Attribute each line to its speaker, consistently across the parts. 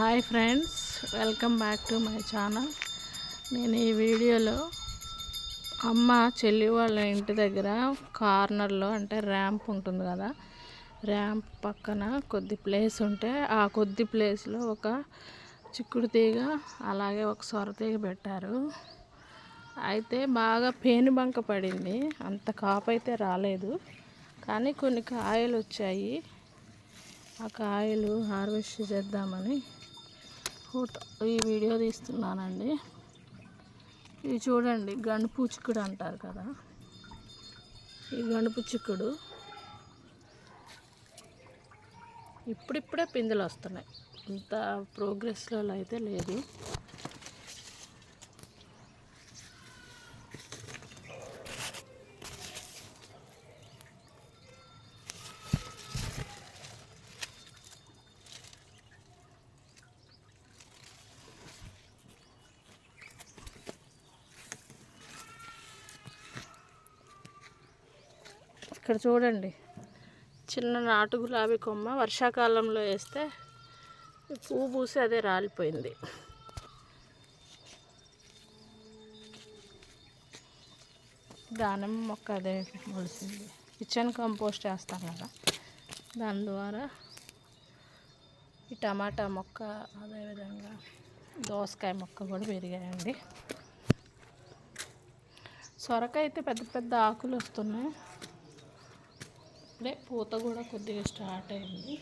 Speaker 1: Hi friends welcome back to my channel. నేను ఈ వీడియోలో అమ్మ చెల్లి వాళ్ళ ఇంటి దగ్గర కార్నర్లో అంటే ర్యాంప్ ఉంటుంది కదా ర్యాంప్ పక్కన కొద్ది ప్లేస్ ఉంటే ఆ కొద్ది ప్లేస్లో ఒక చిక్కుడు తీగ అలాగే ఒక సొర తీగ పెట్టారు. అయితే బాగా పేను బంక పడింది అంత కాపు అయితే రాలేదు. కానీ కొన్ని కాయలు వచ్చాయి. ఆ కాయలు హార్వెస్ట్ చేద్దామని ఫోటో ఈ వీడియో తీస్తున్నానండి. ఇది చూడండి గండుపు చిక్కుడు అంటారు కదా. ఈ గండుపు చిక్కుడు ఇప్పుడిప్పుడే పిందెలు వస్తున్నాయి. ఇంత ప్రోగ్రెస్లో అయితే లేదు. ఇక్కడ చూడండి. చిన్న నాటు గులాబీ కొమ్మ వర్షాకాలంలో వేస్తే పువ్వు పూసి అదే రాలిపోయింది. దానిమ్మ మొక్క అదే మొలిసింది. కిచెన్ కంపోస్ట్ వేస్తాం కదా. దాని ద్వారా ఈ టమాటా మొక్క అదేవిధంగా దోసకాయ మొక్క కూడా పెరిగాయండి. సొరకాయ అయితే పెద్ద పెద్ద ఆకులు వస్తున్నాయి. ఇప్పుడే పూత కూడా కొద్దిగా స్టార్ట్ అయింది.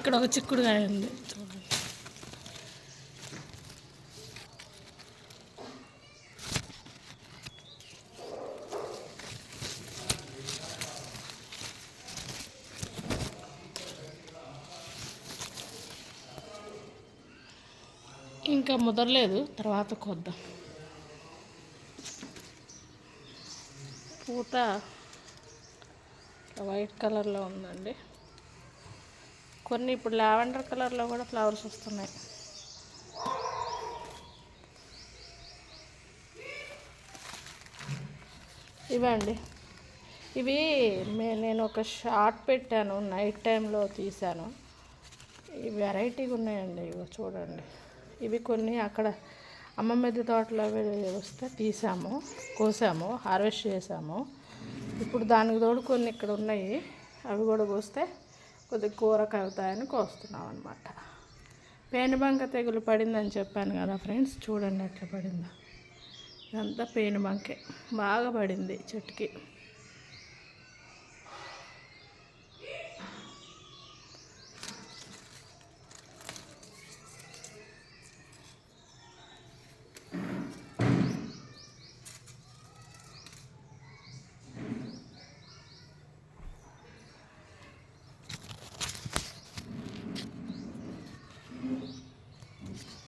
Speaker 1: ఇక్కడ ఒక చిక్కుడుగాయ ఉంది. చూడండి ఇంకా ముదరలేదు తర్వాత కొద్దాం. పూత వైట్ కలర్లో ఉందండి. కొన్ని ఇప్పుడు లావెండర్ కలర్లో కూడా ఫ్లవర్స్ వస్తున్నాయి. ఇవండి ఇవి నేను ఒక షార్ట్ పెట్టాను నైట్ టైంలో తీశాను. ఇవి వెరైటీగా ఉన్నాయండి ఇవి చూడండి. ఇవి కొన్ని అక్కడ అమ్మ తోటలో వస్తే తీసాము కోసాము హార్వెస్ట్ చేసాము. ఇప్పుడు దానికి తోడు కొన్ని ఇక్కడ ఉన్నాయి అవి కూడా కోస్తే కొద్దిగా కూర కవుతాయని కోస్తున్నాం అనమాట పేనుబంక తెగులు పడిందని చెప్పాను కదా ఫ్రెండ్స్ చూడండి ఎట్లా పడిందో. ఇదంతా పేనుబంకే బాగా పడింది చెట్టుకి.